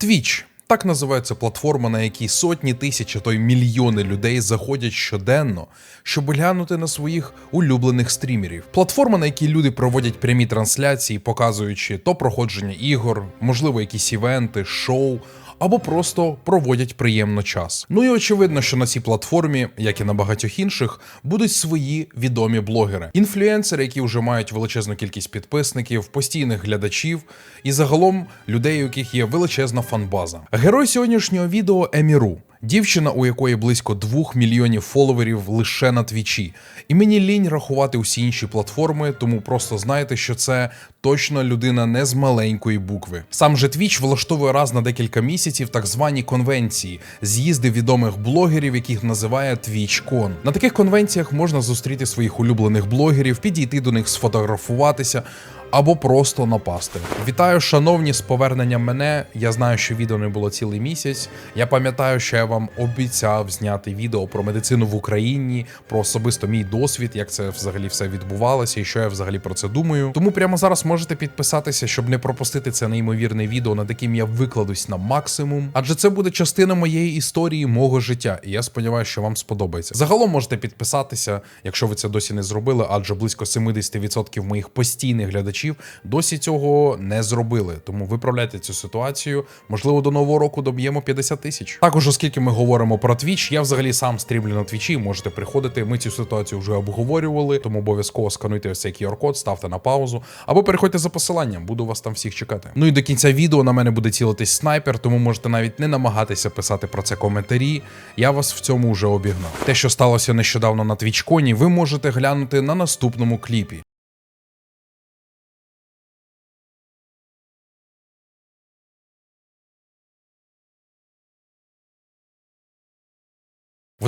Twitch – так називається платформа, на якій сотні тисяч, а то й мільйони людей заходять щоденно, щоб глянути на своїх улюблених стрімерів. Платформа, на якій люди проводять прямі трансляції, показуючи то проходження ігор, можливо, якісь івенти, шоу. Або просто проводять приємно час. Ну і очевидно, що на цій платформі, як і на багатьох інших, будуть свої відомі блогери, інфлюенсери, які вже мають величезну кількість підписників, постійних глядачів і загалом людей, у яких є величезна фанбаза. Герой сьогоднішнього відео Еміру. Дівчина, у якої близько 2 мільйонів фоловерів лише на твічі. І мені лінь рахувати усі інші платформи, тому просто знайте, що це точно людина не з маленької букви. Сам же Твіч влаштовує раз на декілька місяців так звані конвенції, з'їзди відомих блогерів, яких називає TwitchCon. На таких конвенціях можна зустріти своїх улюблених блогерів, підійти до них, сфотографуватися або просто напасти. Вітаю, шановні, з поверненням мене. Я знаю, що відео не було цілий місяць. Я пам'ятаю, що я вам обіцяв зняти відео про медицину в Україні, про особисто мій досвід, як це взагалі все відбувалося і що я взагалі про це думаю. Тому прямо зараз можете підписатися, щоб не пропустити це неймовірне відео, над яким я викладусь на максимум. Адже це буде частина моєї історії, мого життя. І я сподіваюся, що вам сподобається. Загалом можете підписатися, якщо ви це досі не зробили, адже близько 70% моїх постійних глядачів глядачів досі цього не зробили. Тому виправляйте цю ситуацію. Можливо, до нового року доб'ємо 50 тисяч. Також, оскільки ми говоримо про Twitch, я взагалі сам стрімлю на твічі. Можете приходити. Ми цю ситуацію вже обговорювали, тому обов'язково скануйте ось цей QR-код, ставте на паузу або переходьте за посиланням. Буду вас там всіх чекати. Ну і до кінця відео на мене буде цілитись снайпер, тому можете навіть не намагатися писати про це коментарі. Я вас в цьому вже обігнав. Те, що сталося нещодавно на твічконі, ви можете глянути на наступному кліпі.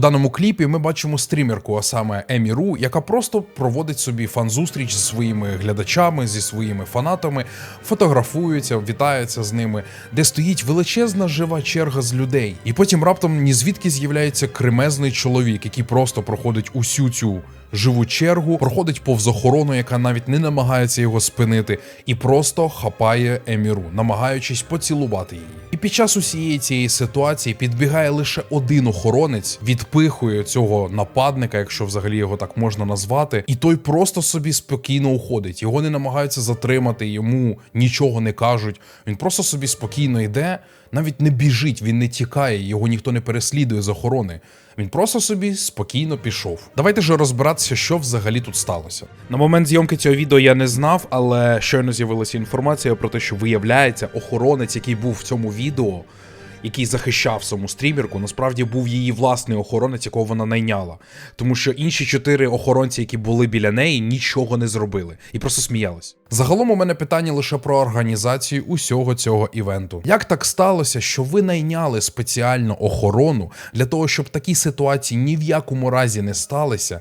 В даному кліпі ми бачимо стрімерку, а саме Емі Ру, яка просто проводить собі фан-зустріч зі своїми глядачами, зі своїми фанатами, фотографується, вітається з ними, де стоїть величезна жива черга з людей. І потім раптом ні звідки з'являється кремезний чоловік, який просто проходить усю цю живу чергу, проходить повз охорону, яка навіть не намагається його спинити, і просто хапає Еміру, намагаючись поцілувати її. І під час усієї цієї ситуації підбігає лише один охоронець, відпихує цього нападника, якщо взагалі його так можна назвати, і той просто собі спокійно уходить. Його не намагаються затримати, йому нічого не кажуть. Він просто собі спокійно йде, навіть не біжить, він не тікає, його ніхто не переслідує з охорони. Він просто собі спокійно пішов. Давайте ж розбиратися, що взагалі тут сталося. На момент зйомки цього відео я не знав, але щойно з'явилася інформація про те, що виявляється, охоронець, який був в цьому відео який захищав саму стрімерку, насправді був її власний охоронець, якого вона найняла. Тому що інші чотири охоронці, які були біля неї, нічого не зробили і просто сміялись. Загалом у мене питання лише про організацію усього цього івенту. Як так сталося, що ви найняли спеціальну охорону для того, щоб такі ситуації ні в якому разі не сталися?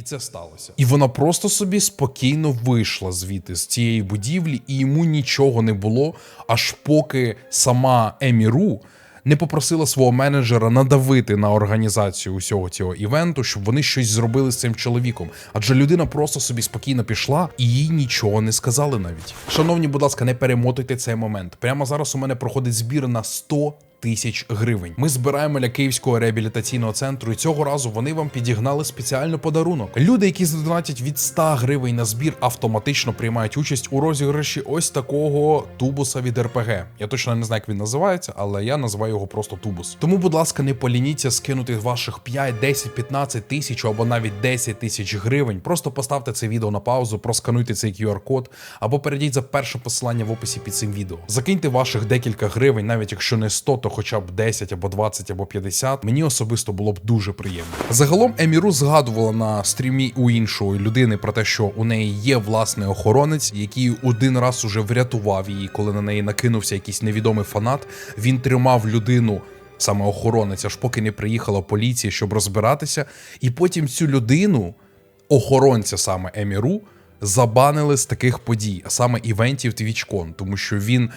І це сталося. І вона просто собі спокійно вийшла звідти з цієї будівлі, і йому нічого не було, аж поки сама Еміру не попросила свого менеджера надавити на організацію усього цього івенту, щоб вони щось зробили з цим чоловіком. Адже людина просто собі спокійно пішла і їй нічого не сказали навіть. Шановні, будь ласка, не перемотуйте цей момент. Прямо зараз у мене проходить збір на 100 тисяч гривень. Ми збираємо для Київського реабілітаційного центру, і цього разу вони вам підігнали спеціально подарунок. Люди, які задонатять від 100 гривень на збір, автоматично приймають участь у розіграші ось такого тубуса від РПГ. Я точно не знаю, як він називається, але я називаю його просто тубус. Тому, будь ласка, не полініться скинути ваших 5, 10, 15 тисяч або навіть 10 тисяч гривень. Просто поставте це відео на паузу, проскануйте цей QR-код або перейдіть за перше посилання в описі під цим відео. Закиньте ваших декілька гривень, навіть якщо не 100, то хоча б 10 або 20 або 50, мені особисто було б дуже приємно. Загалом Еміру згадувала на стрімі у іншої людини про те, що у неї є власний охоронець, який один раз уже врятував її, коли на неї накинувся якийсь невідомий фанат. Він тримав людину. Саме охоронець, аж поки не приїхала поліція, щоб розбиратися, і потім цю людину, охоронця саме Еміру, забанили з таких подій, а саме івентів Твічкон, тому що він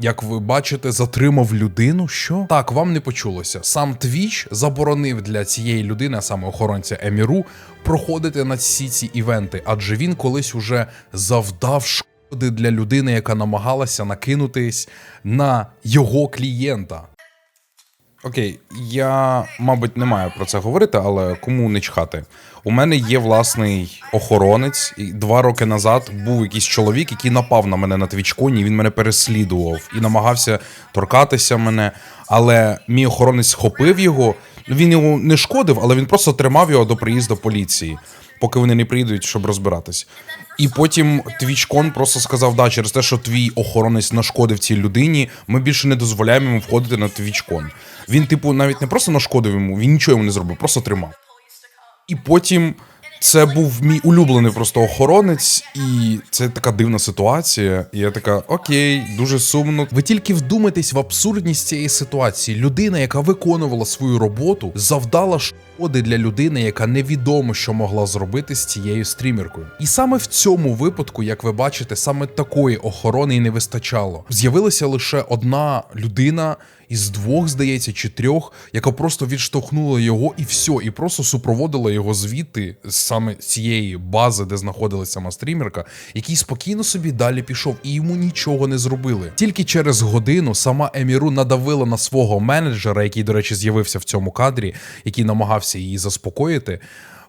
як ви бачите, затримав людину. Що так вам не почулося? Сам Твіч заборонив для цієї людини, а саме охоронця Еміру, проходити на всі ці івенти, адже він колись уже завдав шкоди для людини, яка намагалася накинутись на його клієнта. Окей, я, мабуть, не маю про це говорити, але кому не чхати. У мене є власний охоронець, і два роки назад був якийсь чоловік, який напав на мене на твічконі, він мене переслідував і намагався торкатися мене. Але мій охоронець схопив його. Він його не шкодив, але він просто тримав його до приїзду поліції, поки вони не приїдуть, щоб розбиратись. І потім твічкон просто сказав: да, через те, що твій охоронець нашкодив цій людині, ми більше не дозволяємо йому входити на твічкон. Він, типу, навіть не просто нашкодив йому, він нічого йому не зробив, просто тримав. І потім це був мій улюблений просто охоронець, і це така дивна ситуація. І я така, окей, дуже сумно. Ви тільки вдумайтесь в абсурдність цієї ситуації. Людина, яка виконувала свою роботу, завдала шкоди для людини, яка невідомо, що могла зробити з цією стрімеркою. І саме в цьому випадку, як ви бачите, саме такої охорони і не вистачало. З'явилася лише одна людина. Із двох, здається, чи трьох, яка просто відштовхнула його і все, і просто супроводила його звідти саме цієї бази, де знаходилася сама стрімерка, який спокійно собі далі пішов, і йому нічого не зробили. Тільки через годину сама Еміру надавила на свого менеджера, який, до речі, з'явився в цьому кадрі, який намагався її заспокоїти.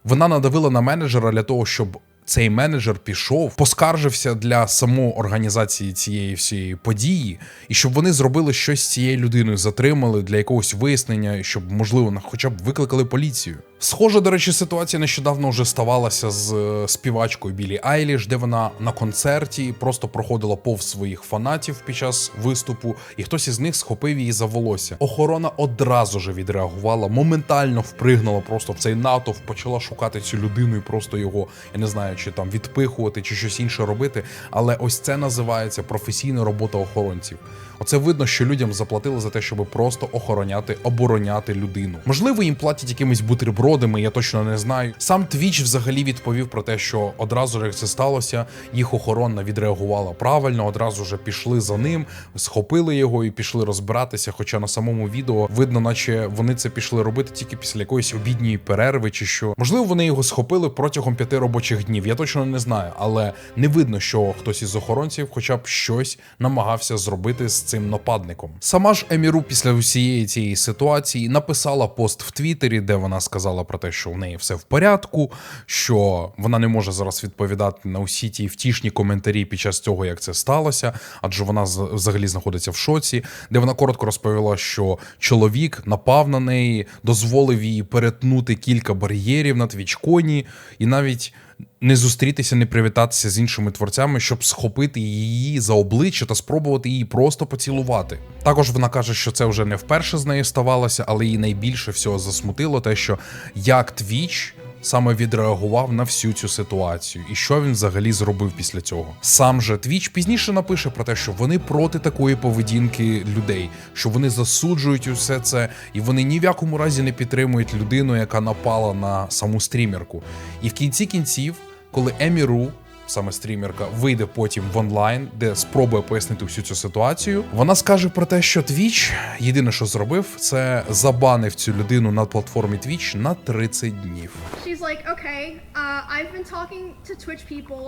Вона надавила на менеджера для того, щоб цей менеджер пішов, поскаржився для самої організації цієї всієї події, і щоб вони зробили щось з цією людиною, затримали для якогось вияснення, щоб можливо хоча б викликали поліцію. Схожа, до речі, ситуація нещодавно вже ставалася з е, співачкою Білі Айліш, де вона на концерті просто проходила повз своїх фанатів під час виступу, і хтось із них схопив її за волосся. Охорона одразу же відреагувала, моментально впригнула просто в цей натовп, почала шукати цю людину і просто його, я не знаю, чи там відпихувати, чи щось інше робити. Але ось це називається професійна робота охоронців. Оце видно, що людям заплатили за те, щоб просто охороняти, обороняти людину. Можливо, їм платять якимись бутербродами, я точно не знаю. Сам Твіч взагалі відповів про те, що одразу як це сталося, їх охорона відреагувала правильно, одразу ж пішли за ним, схопили його і пішли розбиратися. Хоча на самому відео видно, наче вони це пішли робити тільки після якоїсь обідньої перерви, чи що. Можливо, вони його схопили протягом п'яти робочих днів. Я точно не знаю, але не видно, що хтось із охоронців, хоча б щось намагався зробити з цим нападником. Сама ж Еміру після усієї цієї ситуації написала пост в Твіттері, де вона сказала про те, що в неї все в порядку, що вона не може зараз відповідати на усі ті втішні коментарі під час цього, як це сталося, адже вона взагалі знаходиться в шоці, де вона коротко розповіла, що чоловік напав на неї, дозволив їй перетнути кілька бар'єрів на твічконі, і навіть не зустрітися, не привітатися з іншими творцями, щоб схопити її за обличчя та спробувати її просто поцілувати. Також вона каже, що це вже не вперше з нею ставалося, але її найбільше всього засмутило те, що як Твіч. Саме відреагував на всю цю ситуацію, і що він взагалі зробив після цього. Сам же Твіч пізніше напише про те, що вони проти такої поведінки людей, що вони засуджують усе це, і вони ні в якому разі не підтримують людину, яка напала на саму стрімерку. І в кінці кінців, коли Еміру, саме стрімерка, вийде потім в онлайн, де спробує пояснити всю цю ситуацію, вона скаже про те, що Twitch єдине, що зробив, це забанив цю людину на платформі Twitch на 30 днів. She's like, okay, uh, I've been talking to Twitch people,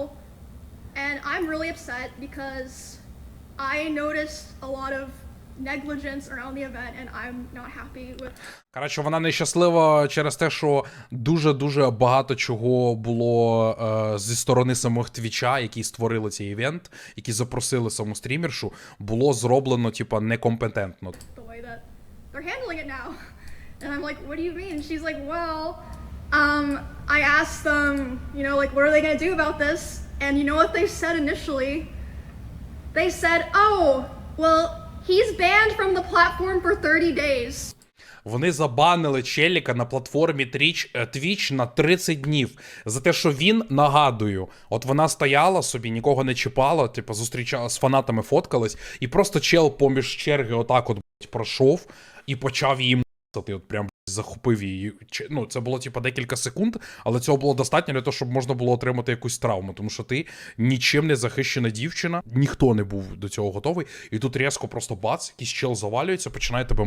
and I'm really upset because I noticed a lot of negligence around the event, and I'm not happy with Коротше, вона нещаслива через те, що дуже дуже багато чого було е, зі сторони самих твіча, які створили цей івент, які запросили саму стрімершу, було зроблено, типа, некомпетентно. the way that they're handling it now. And I'm like, what do you mean? She's like, well, um, I asked them, you know, like, what are they gonna do about this? And you know what they said initially? They said, oh, well, he's banned from the platform for 30 days. Вони забанили челіка на платформі Twitch, е, на 30 днів за те, що він нагадую, от вона стояла собі, нікого не чіпала, типу зустрічала з фанатами, фоткалась, і просто чел поміж черги отак от пройшов і почав її мусити. от прям захопив її. Чи- Ну, це було типу декілька секунд, але цього було достатньо для того, щоб можна було отримати якусь травму, тому що ти нічим не захищена дівчина, ніхто не був до цього готовий, і тут різко просто бац, якийсь чел завалюється, починає тебе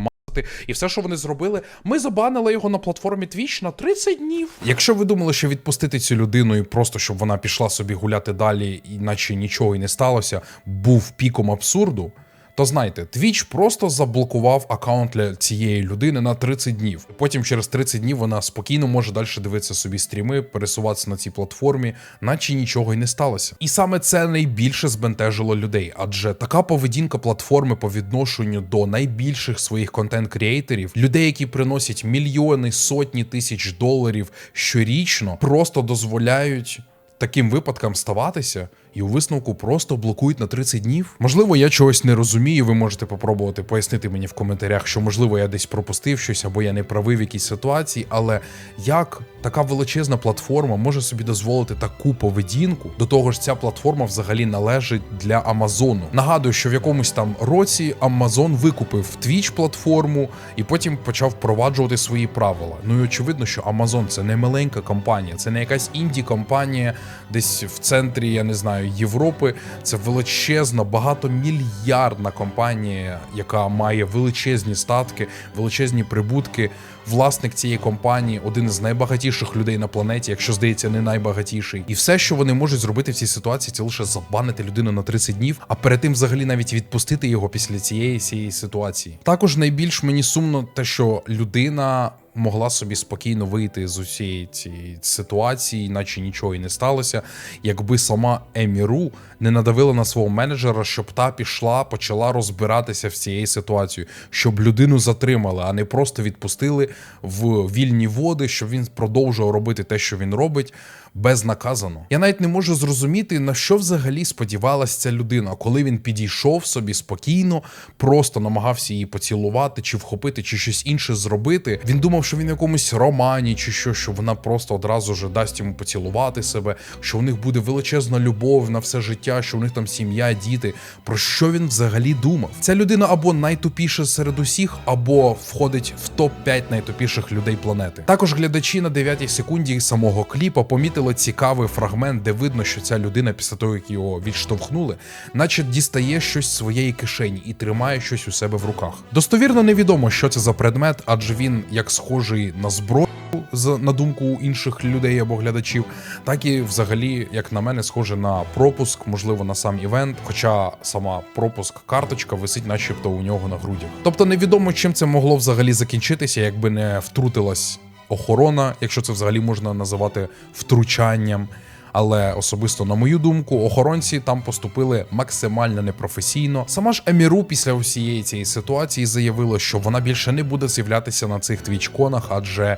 і все, що вони зробили, ми забанили його на платформі Twitch на 30 днів. Якщо ви думали, що відпустити цю людину і просто щоб вона пішла собі гуляти далі, іначе нічого і не сталося, був піком абсурду. То знайте, Twitch просто заблокував аккаунт для цієї людини на 30 днів. Потім через 30 днів вона спокійно може далі дивитися собі стріми, пересуватися на цій платформі, наче нічого й не сталося. І саме це найбільше збентежило людей, адже така поведінка платформи по відношенню до найбільших своїх контент-кріейтерів, людей, які приносять мільйони, сотні тисяч доларів щорічно, просто дозволяють таким випадкам ставатися і у висновку просто блокують на 30 днів. Можливо, я чогось не розумію. Ви можете попробувати пояснити мені в коментарях, що можливо я десь пропустив щось або я не правий в якійсь ситуації. Але як така величезна платформа може собі дозволити таку поведінку? До того ж, ця платформа взагалі належить для Амазону. Нагадую, що в якомусь там році Амазон викупив Twitch платформу і потім почав впроваджувати свої правила. Ну і очевидно, що Amazon це не маленька компанія, це не якась інді компанія десь в центрі, я не знаю, Європи. Це величезна, багатомільярдна компанія, яка має величезні статки, величезні прибутки. Власник цієї компанії один із найбагатіших людей на планеті, якщо здається, не найбагатіший. І все, що вони можуть зробити в цій ситуації, це лише забанити людину на 30 днів, а перед тим взагалі навіть відпустити його після цієї цієї ситуації. Також найбільш мені сумно те, що людина. Могла собі спокійно вийти з усієї цієї ситуації, наче нічого і не сталося, якби сама Еміру не надавила на свого менеджера, щоб та пішла, почала розбиратися в цієї ситуації, щоб людину затримали, а не просто відпустили в вільні води, щоб він продовжував робити те, що він робить, безнаказано. Я навіть не можу зрозуміти, на що взагалі сподівалася ця людина, коли він підійшов собі спокійно, просто намагався її поцілувати, чи вхопити, чи щось інше зробити. Він думав, що він в якомусь романі, чи що, що вона просто одразу ж дасть йому поцілувати себе, що у них буде величезна любов на все життя, що у них там сім'я, діти. Про що він взагалі думав? Ця людина або найтупіша серед усіх, або входить в топ 5 найтупіших людей планети. Також глядачі на 9 секунді самого кліпа помітили цікавий фрагмент, де видно, що ця людина, після того як його відштовхнули, наче дістає щось з своєї кишені і тримає щось у себе в руках. Достовірно невідомо, що це за предмет, адже він як схожий на зброю. На думку інших людей або глядачів, так і взагалі, як на мене, схоже на пропуск, можливо, на сам івент. Хоча сама пропуск карточка висить, начебто, у нього на грудях. Тобто невідомо, чим це могло взагалі закінчитися, якби не втрутилась охорона, якщо це взагалі можна називати втручанням. Але особисто на мою думку, охоронці там поступили максимально непрофесійно. Сама ж Еміру після усієї цієї ситуації заявила, що вона більше не буде з'являтися на цих твічконах, адже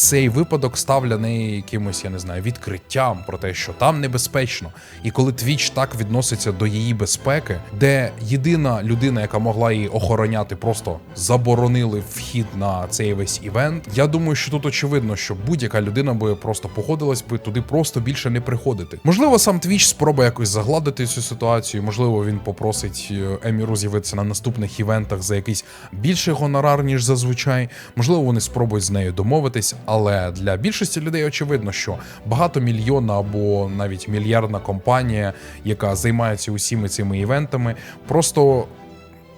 цей випадок став якимось, я не знаю, відкриттям про те, що там небезпечно. І коли Твіч так відноситься до її безпеки, де єдина людина, яка могла її охороняти, просто заборонили вхід на цей весь івент. Я думаю, що тут очевидно, що будь-яка людина би просто погодилась би туди просто більше не приходити. Можливо, сам Твіч спробує якось загладити цю ситуацію. Можливо, він попросить е, Еміру з'явитися на наступних івентах за якийсь більший гонорар, ніж зазвичай. Можливо, вони спробують з нею домовитись, але для більшості людей очевидно, що багатомільйонна або навіть мільярдна компанія, яка займається усіми цими івентами, просто.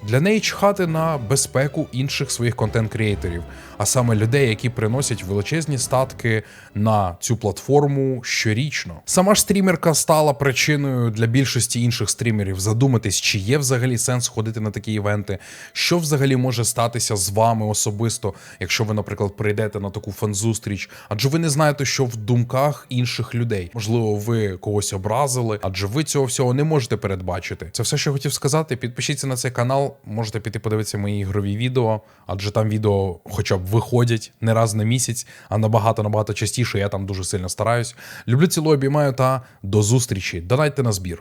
Для неї чхати на безпеку інших своїх контент-кріейторів, а саме людей, які приносять величезні статки на цю платформу щорічно. Сама ж стрімерка стала причиною для більшості інших стрімерів задуматись, чи є взагалі сенс ходити на такі івенти, що взагалі може статися з вами особисто, якщо ви, наприклад, прийдете на таку фан-зустріч, адже ви не знаєте, що в думках інших людей. Можливо, ви когось образили, адже ви цього всього не можете передбачити. Це все, що я хотів сказати. Підпишіться на цей канал, можете піти подивитися мої ігрові відео, адже там відео хоча б виходять не раз на місяць, а набагато набагато частіше. Я там дуже сильно стараюсь. Люблю цілу обіймаю та до зустрічі. Донайте на збір.